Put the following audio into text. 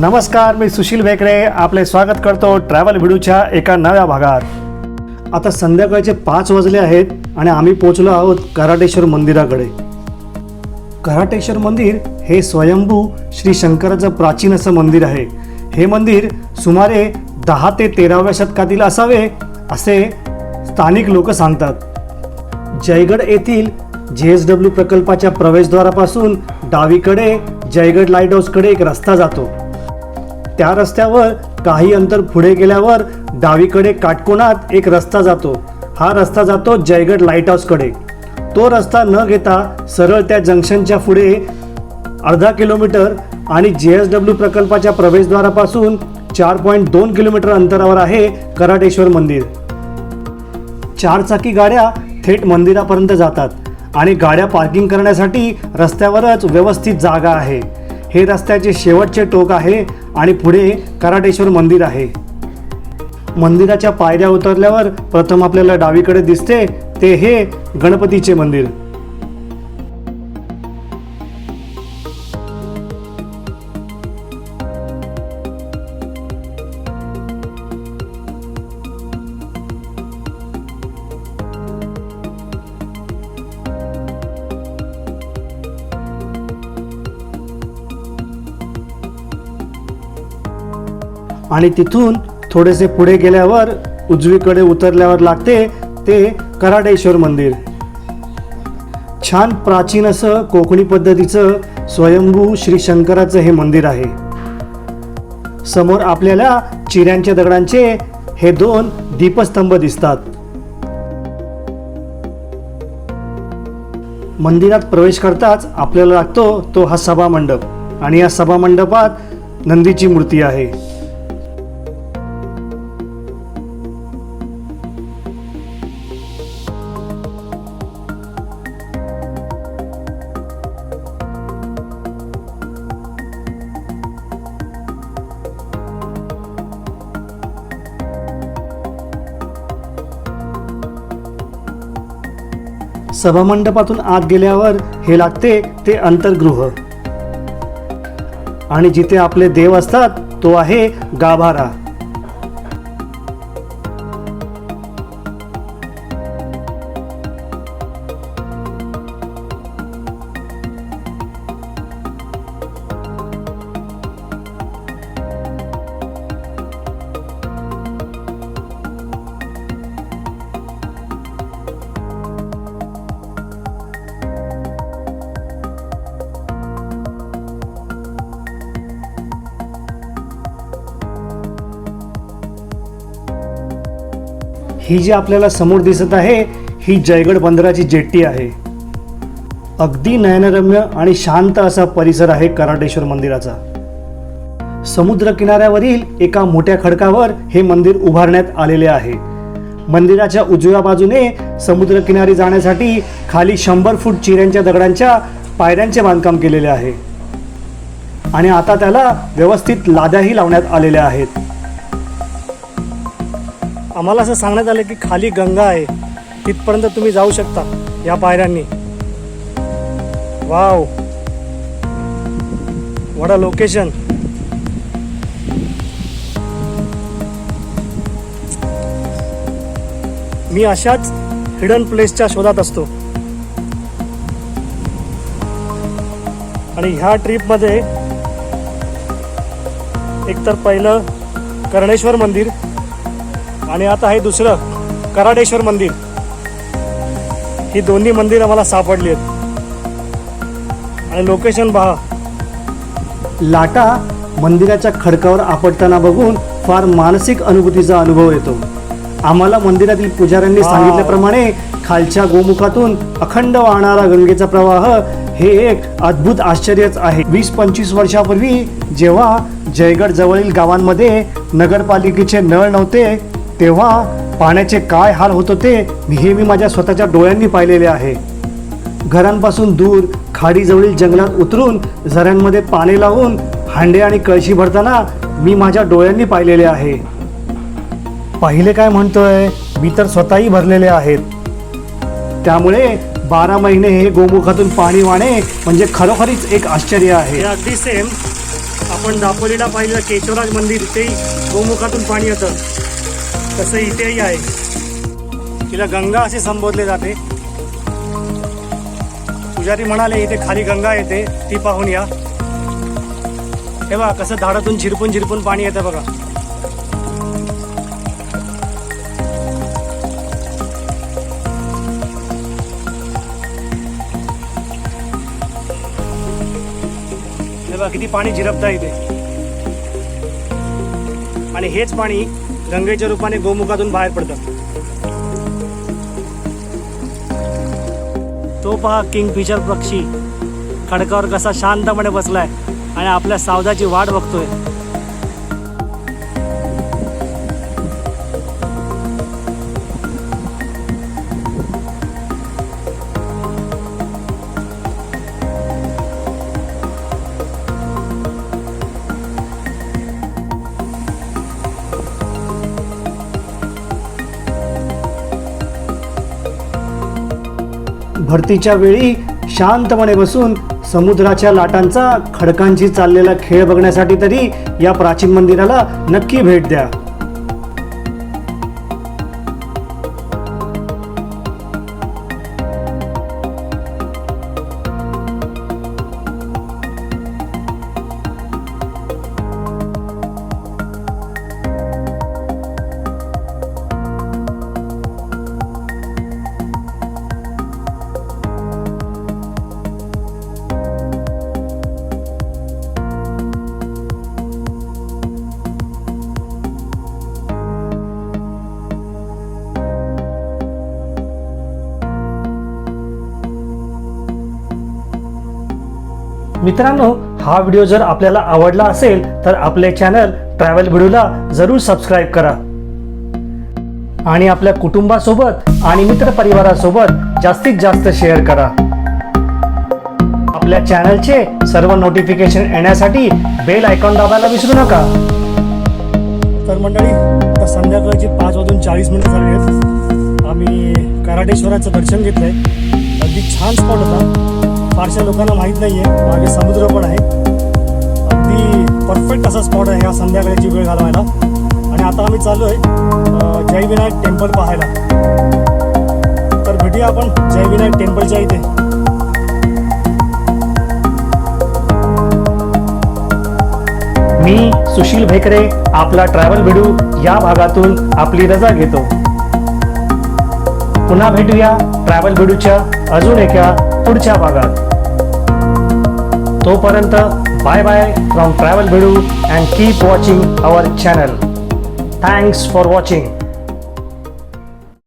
नमस्कार मी सुशील भेकरे. आपले स्वागत करतो ट्रॅव्हल व्हिडिओच्या एका नव्या भागात. आता संध्याकाळचे पाच वाजले आहेत आणि आम्ही पोचलो आहोत कराटेश्वर मंदिराकडे. कराटेश्वर मंदिर हे स्वयंभू श्री शंकराचं प्राचीन असं मंदिर आहे. हे मंदिर सुमारे दहा ते तेराव्या शतकातील असावे असे स्थानिक लोक सांगतात. जयगड येथील जे एस डब्ल्यू प्रकल्पाच्या प्रवेशद्वारापासून डावीकडे जयगड लाइट हाऊसकडे एक रस्ता जातो. त्या रस्त्यावर काही अंतर पुढे गेल्यावर डावीकडे काटकोणात एक रस्ता जातो. हा रस्ता जातो जयगड लाइट हाऊसकडे तो रस्ता न घेता सरळ त्या जंक्शनच्या पुढे अर्धा किलोमीटर आणि जे एस डब्ल्यू प्रकल्पाच्या प्रवेशद्वारापासून चार पॉईंट दोन किलोमीटर अंतरावर आहे कराटेश्वर मंदिर. चारचाकी गाड्या थेट मंदिरापर्यंत जातात आणि गाड्या पार्किंग करण्यासाठी रस्त्यावरच व्यवस्थित जागा आहे. हे रस्त्याचे शेवटचे टोक आहे आणि पुढे कराटेश्वर मंदिर आहे. मंदिराच्या पायऱ्या उतरल्यावर प्रथम आपल्याला डावीकडे दिसते ते हे गणपतीचे मंदिर. आणि तिथून थोडेसे पुढे गेल्यावर उजवीकडे उतरल्यावर लागते ते कराडेश्वर मंदिर. छान प्राचीन असं कोकणी पद्धतीचं स्वयंभू श्री शंकराचं हे मंदिर आहे. समोर आपल्याला चिऱ्यांच्या दगडांचे हे दोन दीपस्तंभ दिसतात. मंदिरात प्रवेश करताच आपल्याला लागतो तो हा सभा मंडप आणि या सभा मंडपात नंदीची मूर्ती आहे. सभामंडपातून आत गेल्यावर हे लागते ते अंतर्गृह. आणि जिथे आपले देव असतात तो आहे गाभारा. ही जी आपल्याला समोर दिसत आहे ही जयगड बंदराची जेट्टी आहे. अगदी नयनरम्य आणि शांत असा परिसर आहे कराटेश्वर मंदिराचा. समुद्र किनाऱ्यावरील एका मोठ्या खडकावर हे मंदिर उभारण्यात आलेले आहे. मंदिराच्या उजव्या बाजूने समुद्र किनारी जाण्यासाठी खाली शंभर फूट चिऱ्यांच्या दगडांच्या पायऱ्यांचे बांधकाम केलेले आहे. आणि आता त्याला व्यवस्थित लाद्याही लावण्यात आलेल्या आहेत. आम्हाला असं सांगण्यात आलं की खाली गंगा आहे. तिथपर्यंत तुम्ही जाऊ शकता या पायऱ्यांनी. वाव. वडा लोकेशन मी अशाच हिडन प्लेसच्या शोधात असतो. आणि ह्या ट्रिपमध्ये एकतर पहिलं कर्णेश्वर मंदिर आणि आता हे दुसरं कराडेश्वर मंदिर. ही दोन्ही मंदिर आम्हाला सापडली आहेत. आणि लोकेशन पहा. लाटा मंदिराच्या खडकावर आपटताना बघून फार मानसिक अनुभूतीचा अनुभव येतो. आम्हाला मंदिरातील पुजाऱ्यांनी सांगितल्याप्रमाणे खालच्या गोमुखातून अखंड वाहणारा गंगेचा प्रवाह हे एक अद्भुत आश्चर्यच आहे. वीस पंचवीस वर्षापूर्वी जेव्हा जयगड जवळील गावांमध्ये नगरपालिकेचे नळ नव्हते तेव्हा पाण्याचे काय हाल होत होते हे मी माझ्या स्वतःच्या डोळ्यांनी पाहिलेले आहे. घरांपासून दूर खाडीजवळील जंगलात उतरून झऱ्यांमध्ये पाणी लावून हांडे आणि कळशी भरताना मी माझ्या डोळ्यांनी पाहिलेले आहे. पहिले काय म्हणतोय मी तर स्वतःही भरलेले आहेत. त्यामुळे बारा महिने हे गोमुखातून पाणी वाणे म्हणजे खरोखरीच एक आश्चर्य आहे. अगदी सेम आपण दापोलीला पाहिलं केशवराज मंदिर ते गोमुखातून पाणी येतं. तसं इथेही आहे. तिला गंगा असे संबोधले जाते. पुजारी म्हणाले इथे खाली गंगा येते ती पाहून या. हे बघा कसं झाडातून झिरपून झिरपून पाणी येतं बघा. हे बघा किती पाणी झिरपता इथे. आणि हेच पाणी गंगेच्या रूपाने गोमुखातून बाहेर पडतं तो पहा किंग फिशर पक्षी. खडकावर कसा शांतपणे बसलाय आणि आपल्या सावजाची वाट बघतोय. भरतीच्या वेळी शांतपणे बसून समुद्राच्या लाटांचा खडकांची चाललेला खेळ बघण्यासाठी तरी या प्राचीन मंदिराला नक्की भेट द्या. मित्रांनो हा व्हिडिओ जर आपल्याला आवडला असेल तर आपले चॅनल ट्रॅव्हल व्हिडिओला जरूर सबस्क्राईब करा. आणि आपल्या कुटुंबासोबत आणि मित्रपरिवारासोबत जास्तीत जास्त शेअर करा. आपल्या चॅनलचे सर्व नोटिफिकेशन येण्यासाठी बेल आयकॉन दाबायला विसरू नका. तर मंडळी आता संध्याकाळची पाच वाजून चाळीस मिनिटं झाली आहेत. आम्ही कराटेश्वराचं दर्शन घेतलंय. अगदी छान स्पॉट होता. फारशा लोकांना माहीत नाही आहे मागे समुद्र पण आहे. अगदी परफेक्ट असा स्पॉट आहे ह्या संध्याकाळची वेळ घालवायला. आणि आता आम्ही चाललो आहे जयविनायक टेम्पल पाहायला. तर भेटूया आपण जयविनायक टेम्पलच्या इथे. मी सुशील भेकरे आपला ट्रॅव्हल व्हिडिओ या भागातून आपली रजा घेतो. पुन्हा भेटूया ट्रॅव्हल व्हिडिओच्या अजून एका पुढच्या भागात. तोपर्यंत bye bye from travel video and keep watching our channel thanks for watching